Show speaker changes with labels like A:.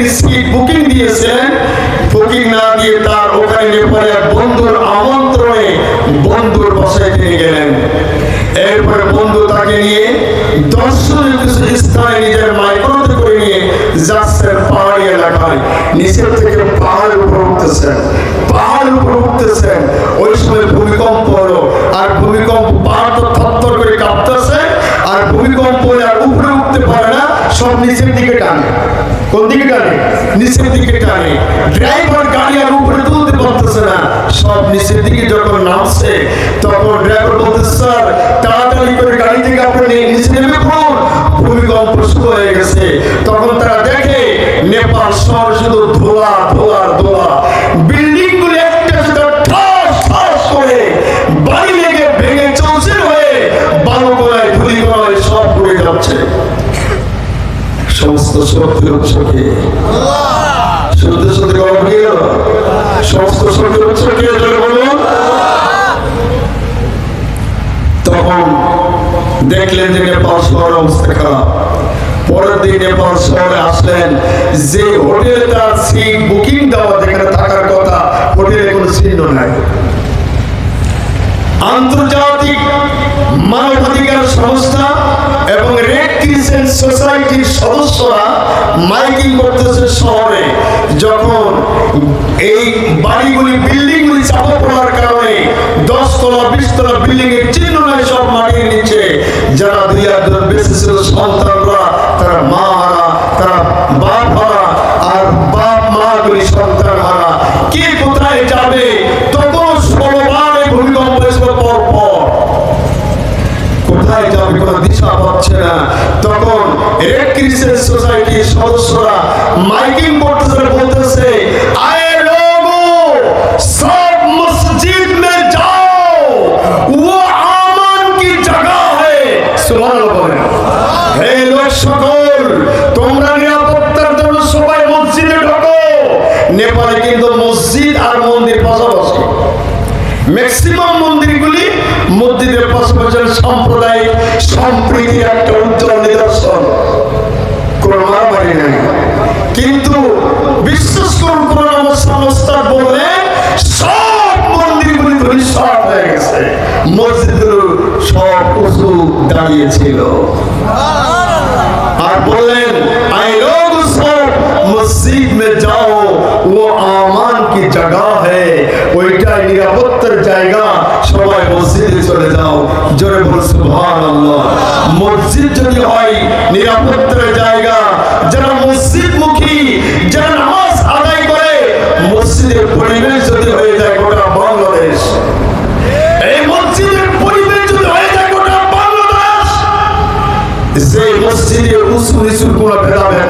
A: একটি seat booking দিয়েছেন booking না দিয়ে তার ওখানে নেপালে বন্ধুর আমন্ত্রণে বন্ধুর বাসায় তিনি গেলেন। এরপরে বন্ধু তাকে নিয়ে দর্শনীয় স্থানে নিজের মাইক্রোতে করে নিয়ে যাচ্ছেন পাহাড়ি এলাকায়। নিচের থেকে পাহাড়ের উপর উঠতেছেন। পাহাড়ের উপর উঠতেছেন। ওই সময় ভূমিকম্প হলো। আর ভূমিকম্প পাহাড় তো থরথর করে কাঁপতেছে। আর ভূমিকম্প আর উপরে উঠতে পারে না, সব নিচের দিকে টানে। কোন দিকে টানে নিচের দিকে টানে ড্রাইভার গাড়ি আর উপরে তুলতে পারতেছে না। সব নিচের দিকে যখন নামছে, তখন ড্রাইভার বলতেছে, স্যার, তাড়াতাড়ি করে গাড়ি থেকে আপনি নিচে নেমে পড়ুন। ভূমিকম্প শুরু হয়ে গেছে। তখন সমস্ত শক্তির উৎস কে? সমস্ত শক্তির উৎস কে? তখন দেখলেন যে নেপাল শহরের অবস্থা খারাপ। পরের দিন নেপাল শহরে আসলেন। যে হোটেলে তার সিট বুকিং দেওয়া যেখানে থাকার কথা, হোটেলে কোনো চিহ্ন নাই। আন্তর্জাতিক মানবাধিকার সংস্থা এবং রেড ক্রিসেন্ট সোসাইটির সদস্যরা মাইকিং করতেছে শহরে, যখন এই বাড়িগুলি, বিল্ডিংগুলি চাপা পড়ার কারণে দশতলা, বিশতলা বিশ তলা বিল্ডিং এর চিহ্ন নাই সব মাটির নিচে। যারা দুই একজন বেঁচে ছিল, সন্তানরা, তারা মা, তারা সদস্যরা মাইকিং করতেছে বলতেছে, আয়ে মসজিদ মে যাও আমান কি জায়গা হে? তোমরা নিরাপত্তার সবাই মসজিদে নেপালে কিন্তু মসজিদ আর মন্দির পাশাপাশি ম্যাক্সিমাম মন্দিরগুলি মসজিদের পাশাপাশি সাম্প্রদায়িক সম্প্রীতির একটা উজ্জ্বল নিদর্শন। উপর মারামারি নাই। কিন্তু বিশ্বাস করুন পুরানো সংস্থা বললে সব মন্দিরগুলি ধরিষ্ঠ হয়ে গেছে। মসজিদগুলো সব উঁচু দাঁড়িয়েছিল। আর বললেন, আই লোগ মসজিদ মে যাও ও আমান কি জাগা চলে যাও। জোরে বল আল্লাহ মসজিদ যদি হয়, নিরাপত্তার জায়গা। যারা মসজিদ মুখী যারা নামাজ আদায় করে, মসজিদের পরিবেশ যদি হয়ে যায় গোটা বাংলাদেশ। এই মসজিদের পরিবেশ যদি হয়ে যায় গোটা বাংলাদেশ যে মসজিদে উঁচু নিচুর কোনো ভেদাভেদ